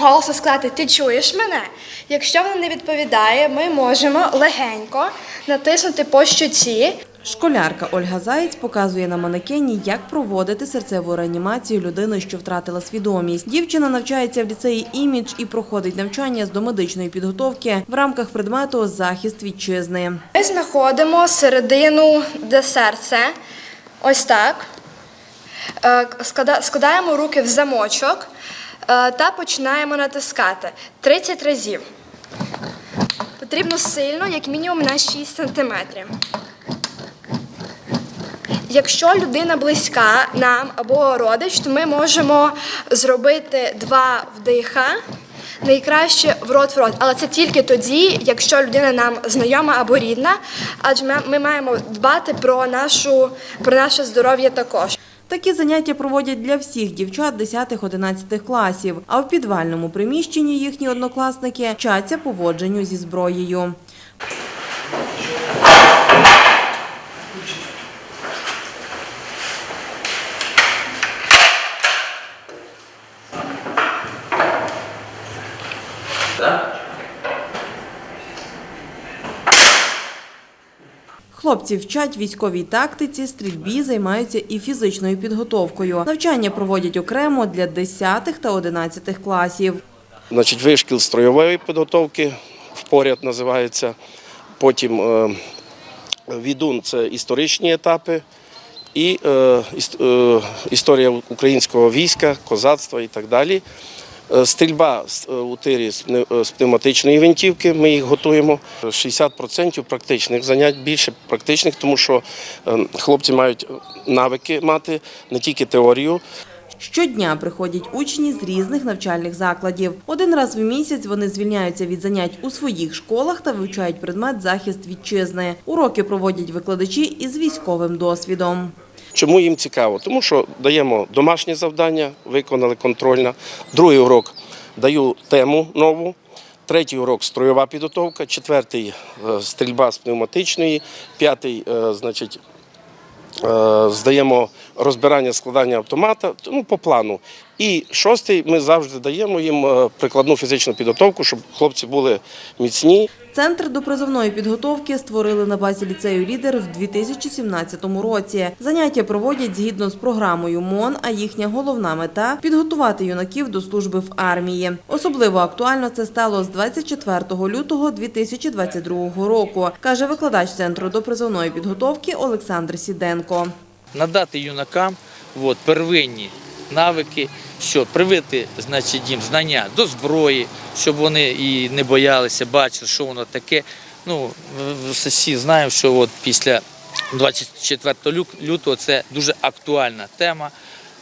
голосно сказати Ти чуєш мене? Якщо вона не відповідає, ми можемо легенько натиснути по щоці. Школярка Ольга Заєць показує на манекені, як проводити серцеву реанімацію людини, що втратила свідомість. Дівчина навчається в ліцеї імідж і проходить навчання з домедичної підготовки в рамках предмету захист вітчизни. Ми знаходимо середину, де серце. Ось так. Е, склада- Складаємо руки в замочок та починаємо натискати 30 разів. Потрібно сильно, як мінімум на 6 сантиметрів. Якщо людина близька нам або родич, то ми можемо зробити два вдиха, найкраще в рот в рот. Але це тільки тоді, якщо людина нам знайома або рідна, адже ми маємо дбати про, нашу, про наше здоров'я також. Такі заняття проводять для всіх дівчат 10-11 класів, а в підвальному приміщенні їхні однокласники вчаться поводженню зі зброєю. Хлопці вчать військовій тактиці, стрільбі, займаються і фізичною підготовкою. Навчання проводять окремо для 10 та 11 класів. Значить, вишкіл строєвої підготовки впоряд називається. Потім е, відун це історичні етапи і е, е, історія українського війська, козацтва і так далі. Е, Стрільба е, у тирі е, з пневматичної гвинтівки, ми їх готуємо. 60% практичних занять, більше практичних, тому що хлопці мають навики мати не тільки теорію, Щодня приходять учні з різних навчальних закладів. Один раз в місяць вони звільняються від занять у своїх школах та вивчають предмет захист вітчизни. Уроки проводять викладачі із військовим досвідом. Чому їм цікаво? Тому що даємо домашнє завдання, виконали контрольне. Другий урок даю тему нову. Третій урок строєва підготовка, четвертий е, стрільба з пневматичної, п'ятий, е, значить, е, здаємо розбирання складання автомата ну, по плану. І шостий ми завжди даємо їм е, прикладну фізичну підготовку, щоб хлопці були міцні, Центр допризовної підготовки створили на базі ліцею лідер в 2017 році. Заняття проводять згідно з програмою МОН, а їхня головна мета підготувати юнаків до служби в армії. Особливо актуально це стало з 24 лютого 2022 року, каже викладач центру допризовної підготовки Олександр Сіденко. надати юнакам от, первинні навики, що привити значить, їм знання до зброї, щоб вони і не боялися, бачили, що воно таке. Ну, в- в- всі знаємо, що от після 24 лютого це дуже актуальна тема.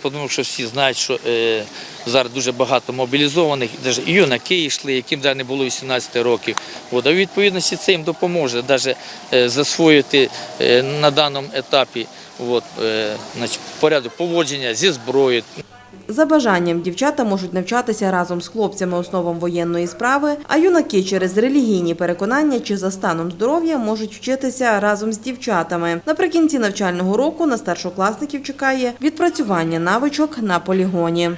Тому що всі знають, що е, зараз дуже багато мобілізованих, навіть і юнаки йшли, яким не було 18 років. От, а у відповідності це їм допоможе навіть е, засвоїти е, на даному етапі от, е, значить, порядок поводження зі зброєю, За бажанням дівчата можуть навчатися разом з хлопцями основам воєнної справи, а юнаки через релігійні переконання чи за станом здоров'я можуть вчитися разом з дівчатами. Наприкінці навчального року на старшокласників чекає відпрацювання навичок на полігоні.